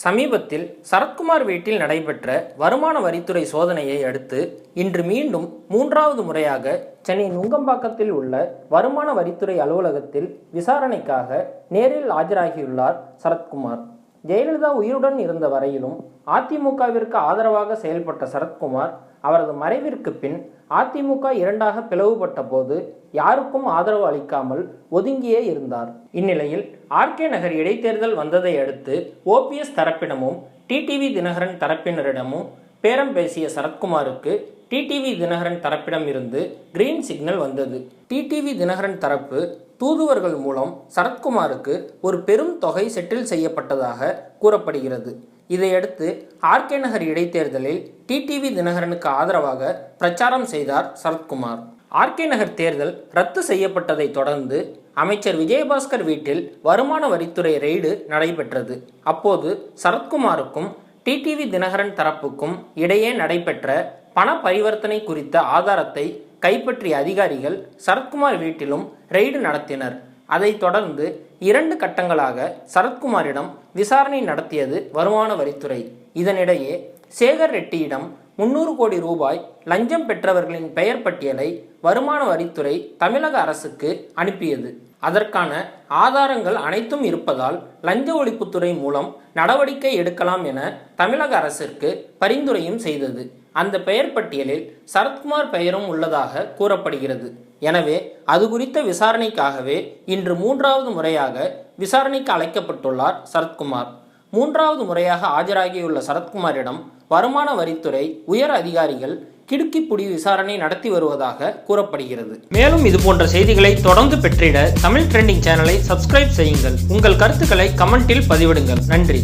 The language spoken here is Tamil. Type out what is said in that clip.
சமீபத்தில் சரத்குமார் வீட்டில் நடைபெற்ற வருமான வரித்துறை சோதனையை அடுத்து இன்று மீண்டும் மூன்றாவது முறையாக சென்னை நுங்கம்பாக்கத்தில் உள்ள வருமான வரித்துறை அலுவலகத்தில் விசாரணைக்காக நேரில் ஆஜராகியுள்ளார் சரத்குமார். ஜெயலலிதா உயிருடன் இருந்த வரையிலும் அதிமுகவிற்கு ஆதரவாக செயல்பட்ட சரத்குமார் அவரது மறைவிற்கு பின் அதிமுக இரண்டாக பிளவுபட்ட போது யாருக்கும் ஆதரவு அளிக்காமல் ஒதுங்கியே இருந்தார். இந்நிலையில் ஆர்கே நகர் இடைத்தேர்தல் வந்ததை அடுத்து ஓபிஎஸ் தரப்பிடமும் டிடிவி தினகரன் தரப்பினரிடமும் பேரம் பேசிய சரத்குமாருக்கு டிடிவி தினகரன் தரப்பிடம் இருந்து கிரீன் சிக்னல் வந்தது. டிடிவி தினகரன் தரப்பு தூதுவர்கள் மூலம் சரத்குமாருக்கு ஒரு பெரும் தொகை செட்டில் செய்யப்பட்டதாக கூறப்படுகிறது. இதையடுத்து ஆர்கே நகர் இடைத்தேர்தலில் டிடிவி தினகரனுக்கு ஆதரவாக பிரச்சாரம் செய்தார் சரத்குமார். ஆர்கே நகர் தேர்தல் ரத்து செய்யப்பட்டதை தொடர்ந்து அமைச்சர் விஜயபாஸ்கர் வீட்டில் வருமான வரித்துறை ரெய்டு நடைபெற்றது. அப்போது சரத்குமாருக்கும் டிடிவி தினகரன் தரப்புக்கும் இடையே நடைபெற்ற பண பரிவர்த்தனை குறித்த ஆதாரத்தை கைப்பற்றிய அதிகாரிகள் சரத்குமார் வீட்டிலும் ரெய்டு நடத்தினர். அதைத் தொடர்ந்து இரண்டு கட்டங்களாக சரத்குமாரிடம் விசாரணை நடத்தியது வருமான வரித்துறை. இதனிடையே சேகர் ரெட்டியிடம் முன்னூறு கோடி ரூபாய் லஞ்சம் பெற்றவர்களின் பெயர் பட்டியலை வருமான வரித்துறை தமிழக அரசுக்கு அனுப்பியது. அதற்கான ஆதாரங்கள் அனைத்தும் இருப்பதால் லஞ்ச ஒழிப்புத்துறை மூலம் நடவடிக்கை எடுக்கலாம் என தமிழக அரசிற்கு பரிந்துரையும் செய்தது. அந்த பெயர் பட்டியலில் சரத்குமார் பெயரும் உள்ளதாக கூறப்படுகிறது. எனவே அது குறித்த விசாரணைக்காகவே இன்று மூன்றாவது முறையாக விசாரணைக்கு அழைக்கப்பட்டுள்ளார் சரத்குமார். மூன்றாவது முறையாக ஆஜராகியுள்ள சரத்குமாரிடம் வருமான வரித்துறை உயர் அதிகாரிகள் கிடுக்கிப்புடி விசாரணை நடத்தி வருவதாக கூறப்படுகிறது. மேலும் இது போன்ற செய்திகளை தொடர்ந்து பெற்றிட தமிழ் ட்ரெண்டிங் சேனலை சப்ஸ்கிரைப் செய்யுங்கள். உங்கள் கருத்துக்களை கமெண்டில் பதிவிடுங்கள். நன்றி.